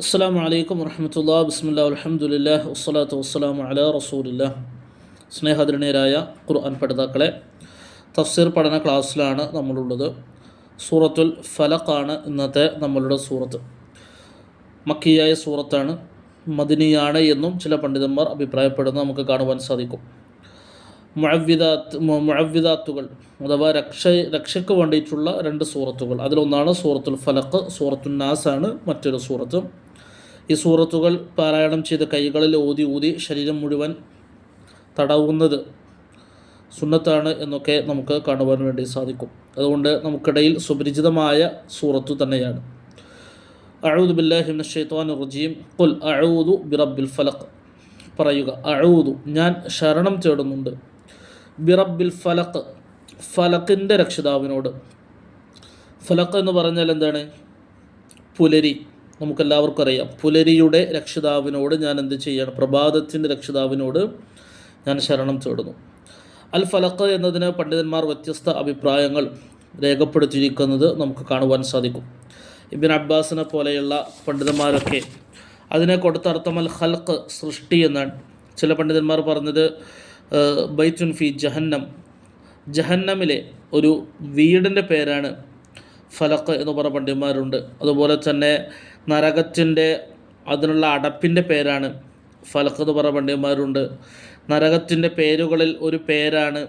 അസ്സാം വലൈക്കും വർഹമത്തുള്ള ബിസ്മില്ല അലഹമുല്ല വസ്സലാത്തു വസ്സലാം അല റസൂലില്ല സ്നേഹധരണീയരായ ഖുർആൻ പഠിതാക്കളെ തഫ്സീർ പഠന ക്ലാസ്സിലാണ് നമ്മളുള്ളത്. സൂറത്തുൽ ഫലഖാണ് ഇന്നത്തെ നമ്മളുടെ സൂറത്ത്. മക്കിയായ സൂറത്താണ്. മദിനിയാണ് എന്നും ചില പണ്ഡിതന്മാർ അഭിപ്രായപ്പെടുന്നത് നമുക്ക് കാണുവാൻ സാധിക്കും. മുഴവിദാത്ത് മുഴവിദാത്തുകൾ അഥവാ രക്ഷ രക്ഷയ്ക്ക് വേണ്ടിയിട്ടുള്ള രണ്ട് സൂറത്തുകൾ. അതിലൊന്നാണ് സൂറത്തുൽ ഫലക്ക് സൂറത്തുൽ നാസാണ് മറ്റൊരു സൂറത്ത്. ഈ സൂറത്തുകൾ പാരായണം ചെയ്ത് കൈകളിൽ ഊതി ഊതി ശരീരം മുഴുവൻ തടവുന്നത് സുന്നത്താണ് എന്നൊക്കെ നമുക്ക് കാണുവാൻ വേണ്ടി സാധിക്കും. അതുകൊണ്ട് നമുക്കിടയിൽ സുപരിചിതമായ സൂറത്തു തന്നെയാണ്. അഴൂദ് ബില്ലാഹിമിൻ ഷെയ്ത്വാൻ റജീം. കുൽ അഴൂദു ബിറബിൽ ഫലഖ്. പറയുക അഴൂദു ഞാൻ ശരണം തേടുന്നുണ്ട്. ബിറബിൽ ഫലഖ് ഫലക്കിന്റെ രക്ഷിതാവിനോട്. ഫലക്ക് എന്ന് പറഞ്ഞാൽ എന്താണ്? പുലരി. നമുക്കെല്ലാവർക്കും അറിയാം. പുലരിയുടെ രക്ഷിതാവിനോട് ഞാൻ എന്ത് ചെയ്യണം? പ്രഭാതത്തിന്റെ രക്ഷിതാവിനോട് ഞാൻ ശരണം തേടുന്നു. അൽ ഫലക്ക് എന്നതിന് പണ്ഡിതന്മാർ വ്യത്യസ്ത അഭിപ്രായങ്ങൾ രേഖപ്പെടുത്തിയിരിക്കുന്നത് നമുക്ക് കാണുവാൻ സാധിക്കും. ഇബിൻ അബ്ബാസിനെ പോലെയുള്ള പണ്ഡിതന്മാരൊക്കെ അതിനെ കൊടുത്തർത്ഥം അൽ ഹൽക്ക് സൃഷ്ടി എന്നാണ്. ചില പണ്ഡിതന്മാർ പറഞ്ഞത് ബൈത്തുൻ ഫി ജഹന്നം. ജഹന്നമിലെ ഒരു വീടിന്റെ പേരാണ് ഫലക്ക് എന്ന് പറഞ്ഞ പണ്ഡിതന്മാരുണ്ട്. അതുപോലെ തന്നെ നരകത്തിന്റെ അതിനുള്ള അടപ്പിന്റെ പേരാണ്. ഫലക്ക് എന്ന് പണ്ഡിതന്മാരുണ്ട്. നരകത്തിന്റെ പേരുകളിൽ ഒരു പേരാണ്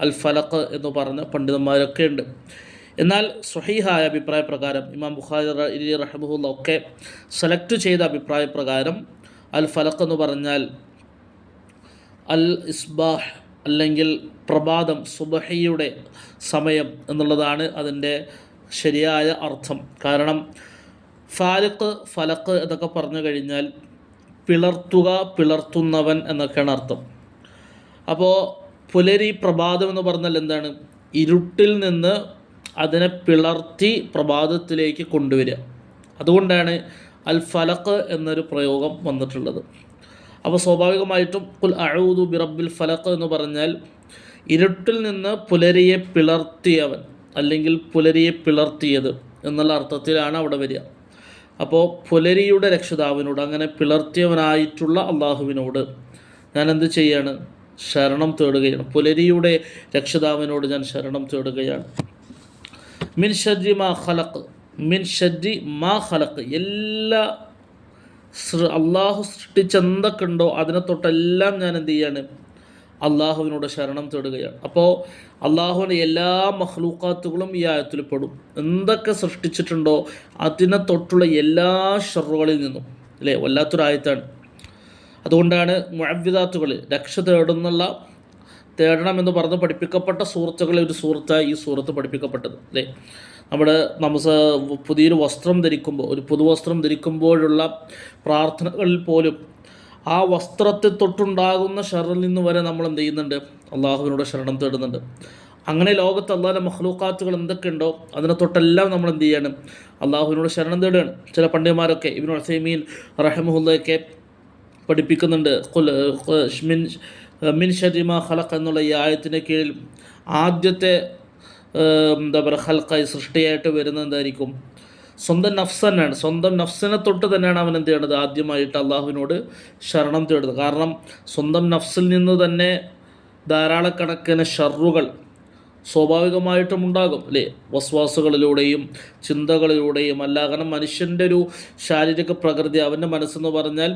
അൽ ഫലക്ക് എന്ന് പറഞ്ഞ പണ്ഡിതന്മാരൊക്കെ ഉണ്ട്. എന്നാൽ സ്വഹീഹായ അഭിപ്രായ പ്രകാരം ഇമാം ബുഖാരി റഹമുല്ല ഒക്കെ സെലക്ട് ചെയ്ത അഭിപ്രായ പ്രകാരം അൽ ഫലക്ക് എന്ന് പറഞ്ഞാൽ അൽ ഇസ്ബാഹ് അല്ലെങ്കിൽ പ്രഭാതം സുബഹയുടെ സമയം എന്നുള്ളതാണ് അതിന്റെ ശരിയായ അർത്ഥം. കാരണം ഫാലിക്ക് ഫലക്ക് എന്നൊക്കെ പറഞ്ഞു കഴിഞ്ഞാൽ പിളർത്തുക പിളർത്തുന്നവൻ എന്നൊക്കെയാണ് അർത്ഥം. അപ്പോൾ പുലരി പ്രഭാതം എന്ന് പറഞ്ഞാൽ എന്താണ്? ഇരുട്ടിൽ നിന്ന് അതിനെ പിളർത്തി പ്രഭാതത്തിലേക്ക് കൊണ്ടുവരിക. അതുകൊണ്ടാണ് അൽ ഫലക്ക് എന്നൊരു പ്രയോഗം വന്നിട്ടുള്ളത്. അപ്പോൾ സ്വാഭാവികമായിട്ടും കുൽ അഴൂദു ബിറബിൽ ഫലക്ക് എന്ന് പറഞ്ഞാൽ ഇരുട്ടിൽ നിന്ന് പുലരിയെ പിളർത്തിയവൻ അല്ലെങ്കിൽ പുലരിയെ പിളർത്തിയത് എന്നുള്ള അർത്ഥത്തിലാണ് അവിടെ വരിക. അപ്പോൾ പുലരിയുടെ രക്ഷിതാവിനോട് അങ്ങനെ പിളർത്തിയവനായിട്ടുള്ള അള്ളാഹുവിനോട് ഞാൻ എന്ത് ചെയ്യാണ്? ശരണം തേടുകയാണ്. പുലരിയുടെ രക്ഷിതാവിനോട് ഞാൻ ശരണം തേടുകയാണ്. മിൻ ഷജി മാ ഖലക്ക് മിൻ ഷജി മാ ഖലക്ക് എല്ലാ അള്ളാഹു സൃഷ്ടിച്ച എന്തൊക്കെ ഉണ്ടോ അതിനെ തൊട്ടെല്ലാം ഞാൻ എന്ത് ചെയ്യാണ്? അള്ളാഹുവിനോട് ശരണം തേടുകയാണ്. അപ്പോൾ അള്ളാഹുവിന്റെ എല്ലാ മഹ്ലൂക്കാത്തുകളും ഈ ആയത്തിൽ പെടും. എന്തൊക്കെ സൃഷ്ടിച്ചിട്ടുണ്ടോ അതിനെ തൊട്ടുള്ള എല്ലാ ഷെറുകളിൽ നിന്നും അല്ലേ? വല്ലാത്തൊരായത്താണ് അതുകൊണ്ടാണ് മുഴവിദാത്തുകൾ രക്ഷ തേടുന്നുള്ള തേടണമെന്ന് പറഞ്ഞ് പഠിപ്പിക്കപ്പെട്ട സുഹൃത്തുക്കളെ ഒരു സുഹൃത്തായി ഈ സുഹൃത്ത് പഠിപ്പിക്കപ്പെട്ടത് അല്ലേ? നമ്മുടെ നമുക്ക് പുതിയൊരു വസ്ത്രം ധരിക്കുമ്പോൾ ഒരു പുതുവസ്ത്രം ധരിക്കുമ്പോഴുള്ള പ്രാർത്ഥനകളിൽ പോലും ആ വസ്ത്രത്തെ തൊട്ടുണ്ടാകുന്ന ഷറിൽ നിന്ന് വരെ നമ്മൾ എന്ത് ചെയ്യുന്നുണ്ട്? അള്ളാഹുവിനോട് ശരണം തേടുന്നുണ്ട്. അങ്ങനെ ലോകത്ത് അള്ളാഹിന്റെ മഹ്ലൂക്കാത്തുകൾ എന്തൊക്കെയുണ്ടോ അതിനെ തൊട്ടെല്ലാം നമ്മൾ എന്ത് ചെയ്യണം? അള്ളാഹുവിനോട് ശരണം തേടുകയാണ്. ചില പണ്ഡിതന്മാരൊക്കെ ഇബിൻ ഹസൈമീൻ റഹമുല്ലയൊക്കെ പഠിപ്പിക്കുന്നുണ്ട്. മിൻ മിൻ ഷരിമ ഖലഖ് എന്നുള്ള ഈ ആയത്തിന്റെ കീഴിൽ ആദ്യത്തെ എന്താ പറയുക ഹൽക്കായി സൃഷ്ടിയായിട്ട് വരുന്നതായിരിക്കും സ്വന്തം നഫ്സ് തന്നെയാണ്. സ്വന്തം നഫ്സിനെ തൊട്ട് തന്നെയാണ് അവൻ എന്ത് ചെയ്യേണ്ടത്? ആദ്യമായിട്ട് അള്ളാഹുവിനോട് ശരണം തേടുന്നത്. കാരണം സ്വന്തം നഫ്സിൽ നിന്ന് തന്നെ ധാരാളക്കണക്കിന് ഷറുകൾ സ്വാഭാവികമായിട്ടും ഉണ്ടാകും അല്ലേ? വസ്വാസുകളിലൂടെയും ചിന്തകളിലൂടെയും അല്ല. കാരണം മനുഷ്യന്റെ ഒരു ശാരീരിക പ്രകൃതി അവന്റെ മനസ്സെന്ന് പറഞ്ഞാൽ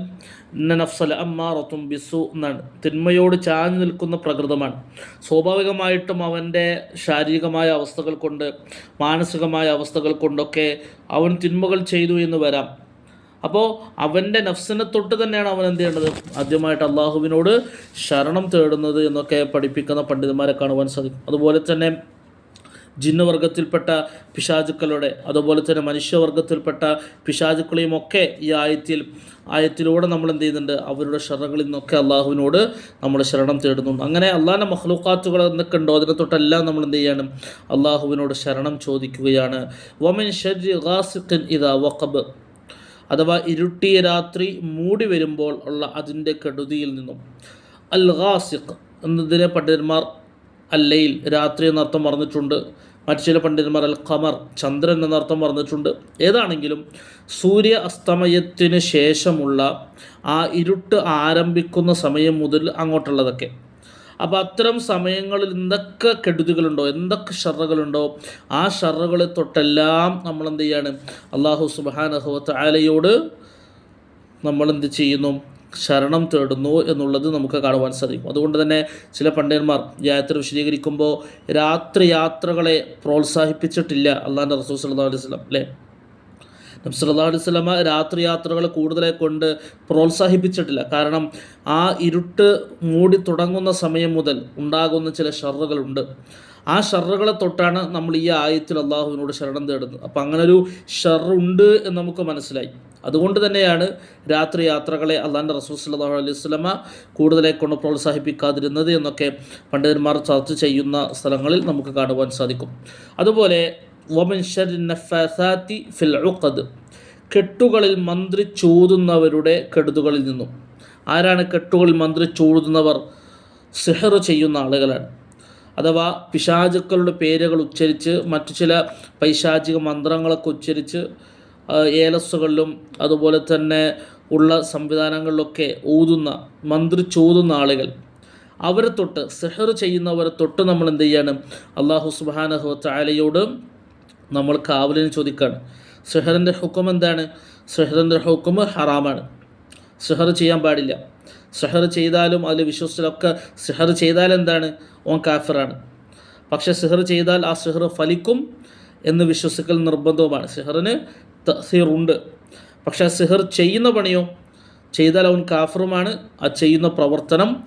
നഫ്സല അമ്മാറത്തും ബിസു എന്നാണ്. തിന്മയോട് ചാഞ്ഞു നിൽക്കുന്ന പ്രകൃതമാണ്. സ്വാഭാവികമായിട്ടും അവന്റെ ശാരീരികമായ അവസ്ഥകൾ കൊണ്ട് മാനസികമായ അവസ്ഥകൾ കൊണ്ടൊക്കെ അവൻ തിന്മകൾ ചെയ്തു എന്ന് വരാം. അപ്പോൾ അവന്റെ നഫ്സിനെ തൊട്ട് തന്നെയാണ് അവൻ എന്ത് ചെയ്യേണ്ടത്? ആദ്യമായിട്ട് അള്ളാഹുവിനോട് ശരണം തേടുന്നത് എന്നൊക്കെ പഠിപ്പിക്കുന്ന പണ്ഡിതന്മാരെ കാണുവാൻ സാധിക്കും. അതുപോലെ തന്നെ ജിന്നവർഗത്തിൽപ്പെട്ട പിശാചുക്കളുടെ അതുപോലെ തന്നെ മനുഷ്യവർഗത്തിൽപ്പെട്ട പിശാചുക്കളെയും ഒക്കെ ഈ ആയത്തിൽ ആയത്തിലൂടെ നമ്മൾ എന്ത് ചെയ്യുന്നുണ്ട്? അവരുടെ ശരണങ്ങളിൽ നിന്നൊക്കെ അള്ളാഹുവിനോട് നമ്മൾ ശരണം തേടുന്നുണ്ട്. അങ്ങനെ അള്ളാഹിന്റെ മഹ്ലൂക്കാത്തുകൾ എന്നൊക്കെ ഉണ്ടോ? അതിനെ തൊട്ടെല്ലാം നമ്മൾ എന്ത് ചെയ്യണം? അള്ളാഹുവിനോട് ശരണം ചോദിക്കുകയാണ്. വമിൻ ഷരി ഗാസിൻ ഇതാ വഖബ്. അഥവാ ഇരുട്ടിയ രാത്രി മൂടി വരുമ്പോൾ ഉള്ള അതിന്റെ കെടുതിയിൽ നിന്നും. അൽ ഖാസിഖ് എന്നതിനെ പണ്ഡിതന്മാർ അല്ലയിൽ രാത്രി എന്നർത്ഥം പറഞ്ഞിട്ടുണ്ട്. മറ്റു ചില പണ്ഡിതന്മാർ അൽ ഖമർ ചന്ദ്രൻ എന്നർത്ഥം പറഞ്ഞിട്ടുണ്ട്. ഏതാണെങ്കിലും സൂര്യ അസ്തമയത്തിന് ശേഷമുള്ള ആ ഇരുട്ട് ആരംഭിക്കുന്ന സമയം മുതൽ അങ്ങോട്ടുള്ളതൊക്കെ. അപ്പോൾ അത്തരം സമയങ്ങളിൽ എന്തൊക്കെ കെടുതികളുണ്ടോ എന്തൊക്കെ ഷറുകളുണ്ടോ ആ ഷറുകളെ തൊട്ടെല്ലാം നമ്മൾ എന്ത് ചെയ്യാണ്? അള്ളാഹു സുബാനഹുവത്ത് ആലയോട് നമ്മൾ എന്ത് ചെയ്യുന്നു? ശരണം തേടുന്നു എന്നുള്ളത് നമുക്ക് കാണുവാൻ സാധിക്കും. അതുകൊണ്ട് തന്നെ ചില പണ്ഡിതന്മാർ യാത്ര വിശദീകരിക്കുമ്പോൾ രാത്രി യാത്രകളെ പ്രോത്സാഹിപ്പിച്ചിട്ടില്ല അള്ളാഹിന്റെ റസൂസ് അല്ലെ അലൈഹി അല്ലേ? നബ്സല്ലാ അലൈഹി സ്വലമ രാത്രി യാത്രകൾ കൂടുതലായി കൊണ്ട് പ്രോത്സാഹിപ്പിച്ചിട്ടില്ല. കാരണം ആ ഇരുട്ട് മൂടി തുടങ്ങുന്ന സമയം മുതൽ ഉണ്ടാകുന്ന ചില ഷർറുകളുണ്ട്. ആ ഷർറുകളെ തൊട്ടാണ് നമ്മൾ ഈ ആയത്തിൽ അള്ളാഹുവിനോട് ശരണം തേടുന്നത്. അപ്പം അങ്ങനെ ഒരു ഷർറുണ്ട് എന്ന് നമുക്ക് മനസ്സിലായി. അതുകൊണ്ട് തന്നെയാണ് രാത്രി യാത്രകളെ അള്ളാന്റെ റസൂൽ സല്ലാഹു അലൈഹി സ്വലമ കൂടുതലായി കൊണ്ട് പ്രോത്സാഹിപ്പിക്കാതിരുന്നത് എന്നൊക്കെ പണ്ഡിതന്മാർ ചർച്ച ചെയ്യുന്ന സ്ഥലങ്ങളിൽ നമുക്ക് കാണുവാൻ സാധിക്കും. അതുപോലെ ഫിൽ ഉഖദ് കെട്ടുകളിൽ മന്ത്രി ചൂതുന്നവരുടെ കെടുതുകളിൽ നിന്നും. ആരാണ് കെട്ടുകളിൽ മന്ത്രി ചൂടുന്നവർ സിഹർ ചെയ്യുന്ന ആളുകളാണ്. അഥവാ പിശാചുക്കളുടെ പേരുകൾ ഉച്ചരിച്ച് മറ്റു ചില പൈശാചിക മന്ത്രങ്ങളൊക്കെ ഉച്ചരിച്ച് ഏലസുകളിലും അതുപോലെ തന്നെ ഉള്ള സംവിധാനങ്ങളിലൊക്കെ ഊതുന്ന മന്ത്രി ചൂതുന്ന ആളുകൾ. അവരെ തൊട്ട് സെഹർ ചെയ്യുന്നവരെ തൊട്ട് നമ്മൾ എന്ത് ചെയ്യാണ്? അള്ളാഹു സുബാനഹു താലയോട് നമ്മൾ കാവലിന് ചോദിക്കുകയാണ് സെഹറിന്റെ ഹുക്കം എന്താണ്? സെഹറിന്റെ ഹുക്കം ഹറാമാണ്. സെഹർ ചെയ്യാൻ പാടില്ല. സെഹർ ചെയ്താലും അതിൽ വിശ്വസിച്ചതൊക്കെ സെഹർ ചെയ്താൽ എന്താണ്? ഓൻ കാഫിറാണ്. പക്ഷേ സെഹർ ചെയ്താൽ ആ സെഹർ ഫലിക്കും എന്ന് വിശ്വസിക്കൽ നിർബന്ധവുമാണ്. സെഹറിന് തസീറുണ്ട് പക്ഷേ സെഹർ ചെയ്യുന്ന പണിയോ? ചെയ്താൽ അവൻ കാഫറുമാണ്. ആ ചെയ്യുന്ന പ്രവർത്തനം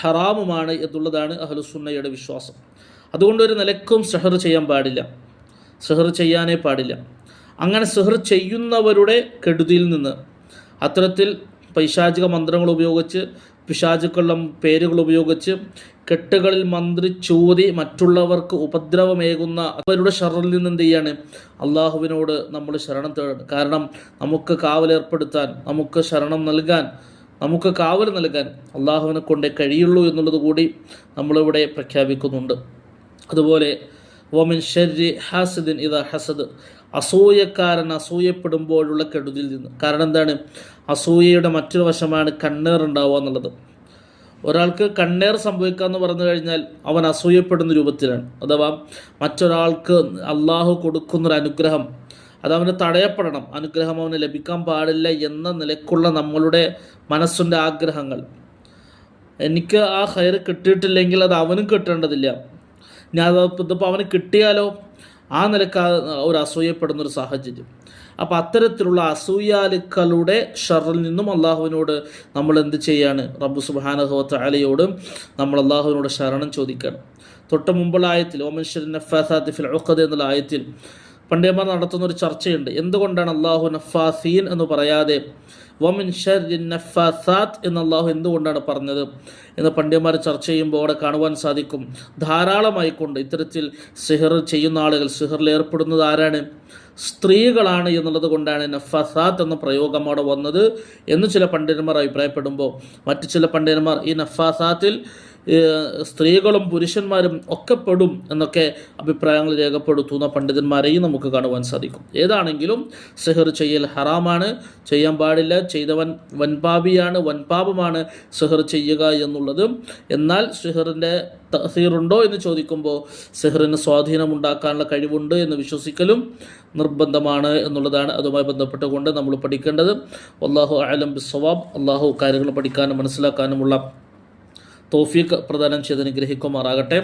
ഹറാമുമാണ് എന്നുള്ളതാണ് അഹലുസുന്നയുടെ വിശ്വാസം. അതുകൊണ്ട് ഒരു നിലക്കും സെഹർ ചെയ്യാൻ പാടില്ല. സെഹർ ചെയ്യാനേ പാടില്ല. അങ്ങനെ സെഹർ ചെയ്യുന്നവരുടെ കെടുതിയിൽ നിന്ന് അത്തരത്തിൽ പൈശാചിക മന്ത്രങ്ങൾ ഉപയോഗിച്ച് പിശാചുക്കളുടെ പേരുകൾ ഉപയോഗിച്ച് കെട്ടുകളിൽ മന്ത്രി ചോതി മറ്റുള്ളവർക്ക് ഉപദ്രവമേകുന്ന അവരുടെ ഷറിൽ നിന്ന് എന്ത് ചെയ്യാണ്? അള്ളാഹുവിനോട് നമ്മൾ ശരണം തേടണം കാരണം നമുക്ക് കാവലേർപ്പെടുത്താൻ നമുക്ക് ശരണം നൽകാൻ നമുക്ക് കാവൽ നൽകാൻ അള്ളാഹുവിനെ കൊണ്ടേ കഴിയുള്ളൂ എന്നുള്ളത് കൂടി നമ്മളിവിടെ പ്രഖ്യാപിക്കുന്നുണ്ട്. അതുപോലെ ഓമിൻ ഷെരി ഹാസിദിൻ ഇതാ ഹസദ്. അസൂയക്കാരൻ അസൂയപ്പെടുമ്പോഴുള്ള കെടുതിൽ നിന്ന്. കാരണം എന്താണ്? അസൂയയുടെ മറ്റൊരു വശമാണ് കണ്ണേർ ഉണ്ടാവുക എന്നുള്ളത്. ഒരാൾക്ക് കണ്ണേർ സംഭവിക്കുക എന്ന് പറഞ്ഞു കഴിഞ്ഞാൽ അവൻ അസൂയപ്പെടുന്ന രൂപത്തിലാണ്. അഥവാ മറ്റൊരാൾക്ക് അള്ളാഹു കൊടുക്കുന്നൊരു അനുഗ്രഹം അത് അവന് തടയപ്പെടണം. അനുഗ്രഹം അവന് ലഭിക്കാൻ പാടില്ല എന്ന നിലക്കുള്ള നമ്മളുടെ മനസ്സിന്റെ ആഗ്രഹങ്ങൾ. എനിക്ക് ആ ഹയർ കിട്ടിയിട്ടില്ലെങ്കിൽ അത് അവനും കിട്ടേണ്ടതില്ല. ഞാൻ ഇതിപ്പോൾ അവന് കിട്ടിയാലോ? ആ നിലയ്ക്ക് ഒരു അസൂയപ്പെടുന്ന ഒരു സാഹചര്യം. അപ്പോൾ അത്തരത്തിലുള്ള അസൂയാലുക്കളുടെ ഷറിൽ നിന്നും അള്ളാഹുവിനോട് നമ്മൾ എന്ത് ചെയ്യാണ്? റബ്ബു സുബാനഹുവത്ത് നമ്മൾ അള്ളാഹുവിനോട് ശരണം ചോദിക്കണം. തൊട്ട് മുമ്പുള്ള ആയത്തിൽ ഓമൻഷരി നഫാസാത്തി ഫിൽ ഉഖദ് എന്നുള്ള ആയത്തിൽ പണ്ഡിതന്മാർ നടത്തുന്ന ഒരു ചർച്ചയുണ്ട്. എന്തുകൊണ്ടാണ് അള്ളാഹു നഫാസീൻ എന്ന് പറയാതെ വമിൻ നഫാസാത്ത് എന്ന് അള്ളാഹു എന്തുകൊണ്ടാണ് പറഞ്ഞത്? എന്ന് പണ്ഡിതന്മാർ ചർച്ച ചെയ്യുമ്പോൾ അവിടെ കാണുവാൻ സാധിക്കും. ധാരാളമായിക്കൊണ്ട് ഇത്തരത്തിൽ സിഹർ ചെയ്യുന്ന ആളുകൾ സിഹറിൽ ഏർപ്പെടുന്നത് ആരാണ്? സ്ത്രീകളാണ് എന്നുള്ളത് കൊണ്ടാണ് നഫസാത്ത് എന്ന പ്രയോഗം അവിടെ വന്നത് എന്ന് ചില പണ്ഡിതന്മാർ അഭിപ്രായപ്പെടുമ്പോൾ. മറ്റു ചില പണ്ഡിതന്മാർ ഈ നഫാസാത്തിൽ സ്ത്രീകളും പുരുഷന്മാരും ഒക്കെ പെടും എന്നൊക്കെ അഭിപ്രായങ്ങൾ രേഖപ്പെടുത്തുന്ന പണ്ഡിതന്മാരെയും നമുക്ക് കാണുവാൻ സാധിക്കും. ഏതാണെങ്കിലും സെഹർ ചെയ്യൽ ഹറാമാണ് ചെയ്യാൻ പാടില്ല ചെയ്തവൻ വൻപാപിയാണ് വൻപാപമാണ് സെഹർ ചെയ്യുക എന്നുള്ളത്. എന്നാൽ സെഹറിന്റെ തഹീറുണ്ടോ എന്ന് ചോദിക്കുമ്പോൾ സെഹറിന് സ്വാധീനമുണ്ടാക്കാനുള്ള കഴിവുണ്ട് എന്ന് വിശ്വസിക്കലും നിർബന്ധമാണ് എന്നുള്ളതാണ് അതുമായി ബന്ധപ്പെട്ടുകൊണ്ട് നമ്മൾ പഠിക്കേണ്ടത്. അള്ളാഹു അലം ബിസ്വാബ് അള്ളാഹു കാര്യങ്ങൾ പഠിക്കാനും മനസ്സിലാക്കാനുമുള്ള തോഫീഖ് പ്രദാനം ചെയ്ത് അനുഗ്രഹിക്കുമാറാകട്ടെ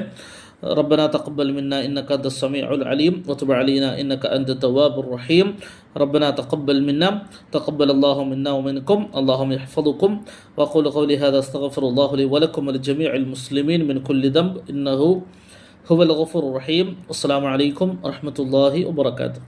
ربنا تقبل منا إنك أنت السميع العليم وتب علينا إنك أنت التواب الرحيم ربنا تقبل منا تقبل الله منا ومنكم اللهم يحفظكم وأقول قولي هذا استغفر الله لي ولكم ولجميع المسلمين من كل ذنب إنه هو الغفور الرحيم والسلام عليكم ورحمة الله وبركاته